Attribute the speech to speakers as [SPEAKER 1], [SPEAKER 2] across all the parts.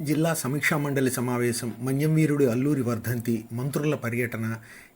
[SPEAKER 1] జిల్లా సమీక్షా మండలి సమావేశం మంజంవీరుడి అల్లూరి వర్ధంతి మంత్రుల పర్యటన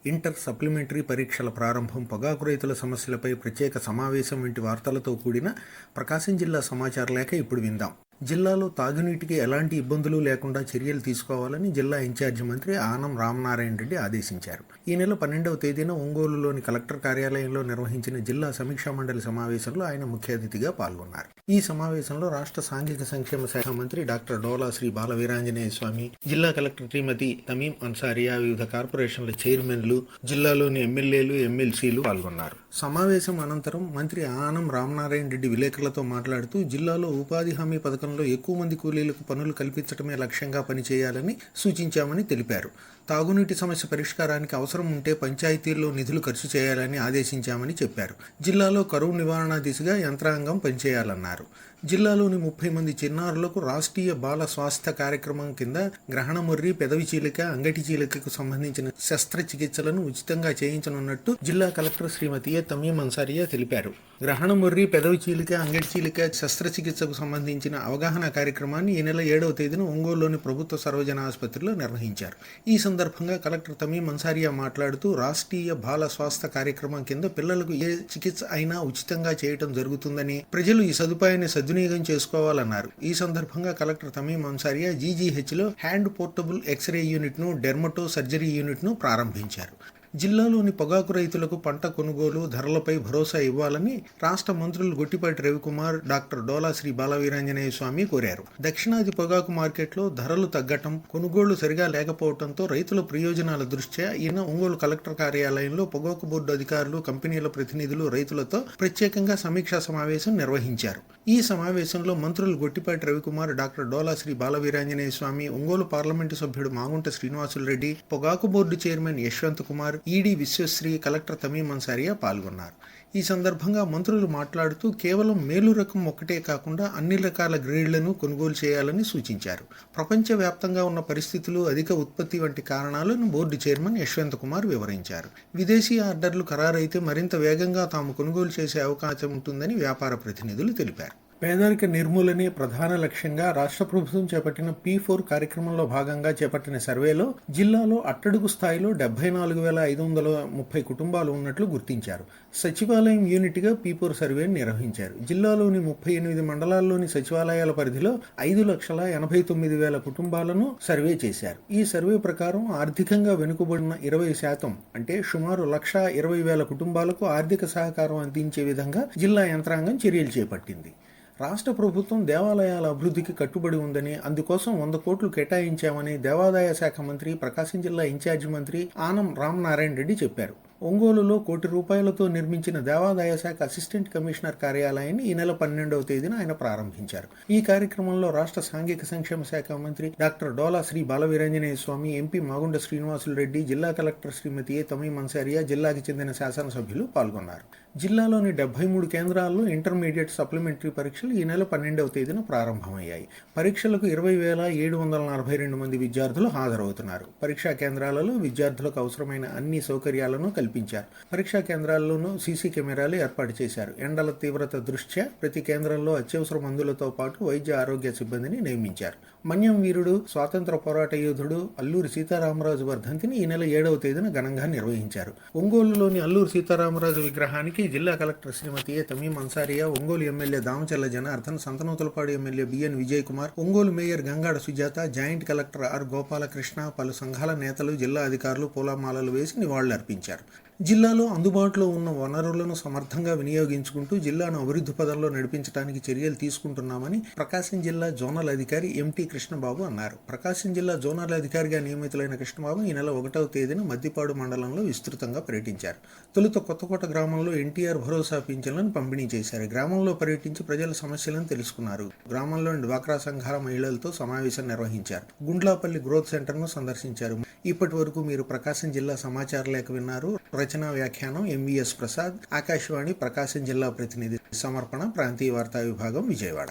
[SPEAKER 1] ఇంటర్ సప్లిమెంటరీ పరీక్షల ప్రారంభం పొగాకు రైతుల సమస్యలపై ప్రత్యేక సమావేశం వంటి వార్తలతో కూడిన ప్రకాశం జిల్లా సమాచార లేఖ ఇప్పుడు విందాం. జిల్లాలో తాగునీటికి ఎలాంటి ఇబ్బందులు లేకుండా చర్యలు తీసుకోవాలని జిల్లా ఇన్ఛార్జి మంత్రి ఆనం రామనారాయణ రెడ్డి ఆదేశించారు. ఈ నెల పన్నెండవ తేదీన ఒంగోలులోని కలెక్టర్ కార్యాలయంలో నిర్వహించిన జిల్లా సమీక్షా మండలి సమావేశంలో ఆయన ముఖ్య అతిథిగా పాల్గొన్నారు. ఈ సమావేశంలో రాష్ట్ర సాంఘిక సంక్షేమ శాఖ మంత్రి డాక్టర్ డోలా శ్రీ బాల వీరాంజనేయ స్వామి జిల్లా కలెక్టర్ శ్రీమతి తమీం అన్సారియా వివిధ కార్పొరేషన్ల చైర్మన్లు జిల్లాలోని ఎమ్మెల్యేలు ఎమ్మెల్సీలు పాల్గొన్నారు. సమావేశం అనంతరం మంత్రి ఆనం రామనారాయణ రెడ్డి విలేకరులతో మాట్లాడుతూ జిల్లాలో ఉపాధి హామీ పథకంలో ఎక్కువ మంది కూలీలకు పనులు కల్పించడమే లక్ష్యంగా పనిచేయాలని సూచించామని తెలిపారు. తాగునీటి సమస్య పరిష్కారానికి అవసరం ఉంటే పంచాయతీల్లో నిధులు ఖర్చు చేయాలని ఆదేశించామని చెప్పారు. జిల్లాలో కరువు నివారణ దిశగా యంత్రాంగం పనిచేయాలన్నారు. జిల్లాలోని ముప్పై మంది చిన్నారులకు రాష్ట్రీయ బాల స్వాస్థ్య కార్యక్రమం కింద గ్రహణముర్రి పెదవి చీలిక అంగటి చీలికకు సంబంధించిన శస్త్రచికిత్సలను ఉచితంగా చేయించనున్నట్టు జిల్లా కలెక్టర్ శ్రీమతి ఏ తమీం అన్సారియా తెలిపారు. గ్రహణమొర్రి పెదవి చీలిక అంగటి చీలిక శస్త్రచికిత్సకు సంబంధించిన అవగాహన కార్యక్రమాన్ని ఈ నెల ఏడవ తేదీన ఒంగోలులోని ప్రభుత్వ సర్వజన ఆసుపత్రిలో నిర్వహించారు. ఈ సందర్భంగా కలెక్టర్ తమీం అన్సారియా మాట్లాడుతూ రాష్ట్రీయ బాల స్వాస్థ్య కార్యక్రమం కింద పిల్లలకు ఏ చికిత్స అయినా ఉచితంగా చేయటం జరుగుతుందని ప్రజలు ఈ సదుపాయాన్ని సద్వినియోగం చేసుకోవాలన్నారు. ఈ సందర్భంగా కలెక్టర్ తమీం అన్సారియా జీజీహెచ్లో హ్యాండ్ పోర్టబుల్ ఎక్స్రే యూనిట్ను డెర్మటో సర్జరీ యూనిట్ను ప్రారంభించారు. జిల్లాలోని పొగాకు రైతులకు పంట కొనుగోలు ధరలపై భరోసా ఇవ్వాలని రాష్ట్ర మంత్రులు గొట్టిపాటి రవికుమార్ డాక్టర్ డోలా శ్రీ బాలవీరాంజనేయ స్వామి కోరారు. దక్షిణాది పొగాకు మార్కెట్లో ధరలు తగ్గటం కొనుగోళ్ళు సరిగా లేకపోవడంతో రైతుల ప్రయోజనాల దృష్ట్యా ఈయన ఒంగోలు కలెక్టర్ కార్యాలయంలో పొగాకు బోర్డు అధికారులు కంపెనీల ప్రతినిధులు రైతులతో ప్రత్యేకంగా సమీక్షా సమావేశం నిర్వహించారు. ఈ సమావేశంలో మంత్రులు గొట్టిపాటి రవికుమార్ డాక్టర్ డోలా శ్రీ బాలవీరాంజనేయ స్వామి ఒంగోలు పార్లమెంటు సభ్యుడు మాగుంట శ్రీనివాసులు రెడ్డి పొగాకు board chairman Yashwant Kumar ED Vishwasri collector Tameem Ansariya పాల్గొన్నారు. ఈ సందర్భంగా మంత్రులు మాట్లాడుతూ కేవలం మేలు రకం ఒక్కటే కాకుండా అన్ని రకాల గ్రేడ్లను కొనుగోలు చేయాలని సూచించారు. ప్రపంచవ్యాప్తంగా ఉన్న పరిస్థితులు అధిక ఉత్పత్తి వంటి కారణాలను బోర్డు చైర్మన్ యశ్వంత్ కుమార్ వివరించారు. విదేశీ ఆర్డర్లు ఖరారైతే మరింత వేగంగా తాము కొనుగోలు చేసే అవకాశం ఉంటుందని వ్యాపార ప్రతినిధులు తెలిపారు. పేదరిక నిర్మూలనే ప్రధాన లక్ష్యంగా రాష్ట్ర ప్రభుత్వం చేపట్టిన పీ ఫోర్ కార్యక్రమంలో భాగంగా చేపట్టిన సర్వేలో జిల్లాలో అట్టడుగు స్థాయిలో డెబ్బై నాలుగు వేల ఐదు వందల ముప్పై కుటుంబాలు ఉన్నట్లు గుర్తించారు. సచివాలయం యూనిట్గా పీ ఫోర్ సర్వేని నిర్వహించారు. జిల్లాలోని ముప్పై ఎనిమిది మండలాల్లోని సచివాలయాల పరిధిలో ఐదు లక్షల ఎనభై తొమ్మిది వేల కుటుంబాలను సర్వే చేశారు. ఈ సర్వే ప్రకారం ఆర్థికంగా వెనుకబడిన ఇరవై శాతం అంటే సుమారు లక్ష ఇరవై వేల కుటుంబాలకు ఆర్థిక సహకారం అందించే విధంగా జిల్లా యంత్రాంగం చర్యలు చేపట్టింది. రాష్ట్ర ప్రభుత్వం దేవాలయాల అభివృద్ధికి కట్టుబడి ఉందని అందుకోసం వంద కోట్లు కేటాయించామని దేవాదాయ శాఖ మంత్రి ప్రకాశం జిల్లా ఇన్ఛార్జి మంత్రి ఆనం రామనారాయణ రెడ్డి చెప్పారు. ఒంగోలులో కోటి రూపాయలతో నిర్మించిన దేవాదాయ శాఖ అసిస్టెంట్ కమిషనర్ కార్యాలయాన్ని ఈ నెల పన్నెండవ తేదీన ఆయన ప్రారంభించారు. ఈ కార్యక్రమంలో రాష్ట్ర సాంఘిక సంక్షేమ శాఖ మంత్రి డాక్టర్ డోలా శ్రీ బాలవీరంజనేయ స్వామి ఎంపీ మాగుండ శ్రీనివాసులు రెడ్డి జిల్లా కలెక్టర్ శ్రీమతి ఏ తమీ మన్సారియా జిల్లాకి చెందిన శాసనసభ్యులు పాల్గొన్నారు. జిల్లాలోని డెబ్బై మూడు కేంద్రాల్లో ఇంటర్మీడియట్ సప్లిమెంటరీ పరీక్షలు ఈ నెల పన్నెండవ తేదీన ప్రారంభమయ్యాయి. పరీక్షలకు ఇరవై వేల ఏడు వందల నలభై రెండు మంది విద్యార్థులు హాజరవుతున్నారు. పరీక్షా కేంద్రాలలో విద్యార్థులకు అవసరమైన అన్ని సౌకర్యాలను కల్పించారు. పరీక్షా కేంద్రాల్లోనూ సీసీ కెమెరాలు ఏర్పాటు చేశారు. ఎండల తీవ్రత దృష్ట్యా ప్రతి కేంద్రంలో అత్యవసర మందులతో పాటు వైద్య ఆరోగ్య సిబ్బందిని నియమించారు. మన్యం వీరుడు స్వాతంత్ర పోరాట యోధుడు అల్లూరి సీతారామరాజు వర్ధంతిని ఈ నెల ఏడవ తేదీన ఘనంగా నిర్వహించారు. ఒంగోలులోని అల్లూరి సీతారామరాజు విగ్రహానికి జిల్లా collector Srimati A Tameem Ansariya Ongole MLA Damacharla Janardhan Santhanuthalapadu MLA BN Vijay Kumar Ongole mayor Gangada Sujatha joint collector R Gopalakrishna పలు సంఘాల నేతలు జిల్లా అధికారులు పూలమాలలు వేసి నివాళులర్పించారు. జిల్లాలో అందుబాటులో ఉన్న వనరులను సమర్థంగా వినియోగించుకుంటూ జిల్లాను అభివృద్ధి పదంలో నడిపించడానికి చర్యలు తీసుకుంటున్నామని ప్రకాశం జిల్లా జోనల్ అధికారి ఎంటీ కృష్ణబాబు అన్నారు. ప్రకాశం జిల్లా జోనల్ అధికారిగా నియమితులైన కృష్ణబాబు ఈ నెల ఒకటవ తేదీన మద్దిపాడు మండలంలో విస్తృతంగా పర్యటించారు. తొలుత కొత్తకోట గ్రామంలో ఎన్టీఆర్ భరోసా పింఛన్లను పంపిణీ చేశారు. గ్రామంలో పర్యటించి ప్రజల సమస్యలను తెలుసుకున్నారు. గ్రామంలోని డ్వాక్రా సంఘాల మహిళలతో సమావేశం నిర్వహించారు. గుండ్లాపల్లి గ్రోత్ సెంటర్ను సందర్శించారు. ఇప్పటి వరకు మీరు ప్రకాశం జిల్లా సమాచార లేఖ విన్నారు. రచనా వ్యాఖ్యానం ఎంవిఎస్ ప్రసాద్ ఆకాశవాణి ప్రకాశం జిల్లా ప్రతినిధి సమర్పణ ప్రాంతీయ వార్తా విభాగం విజయవాడ.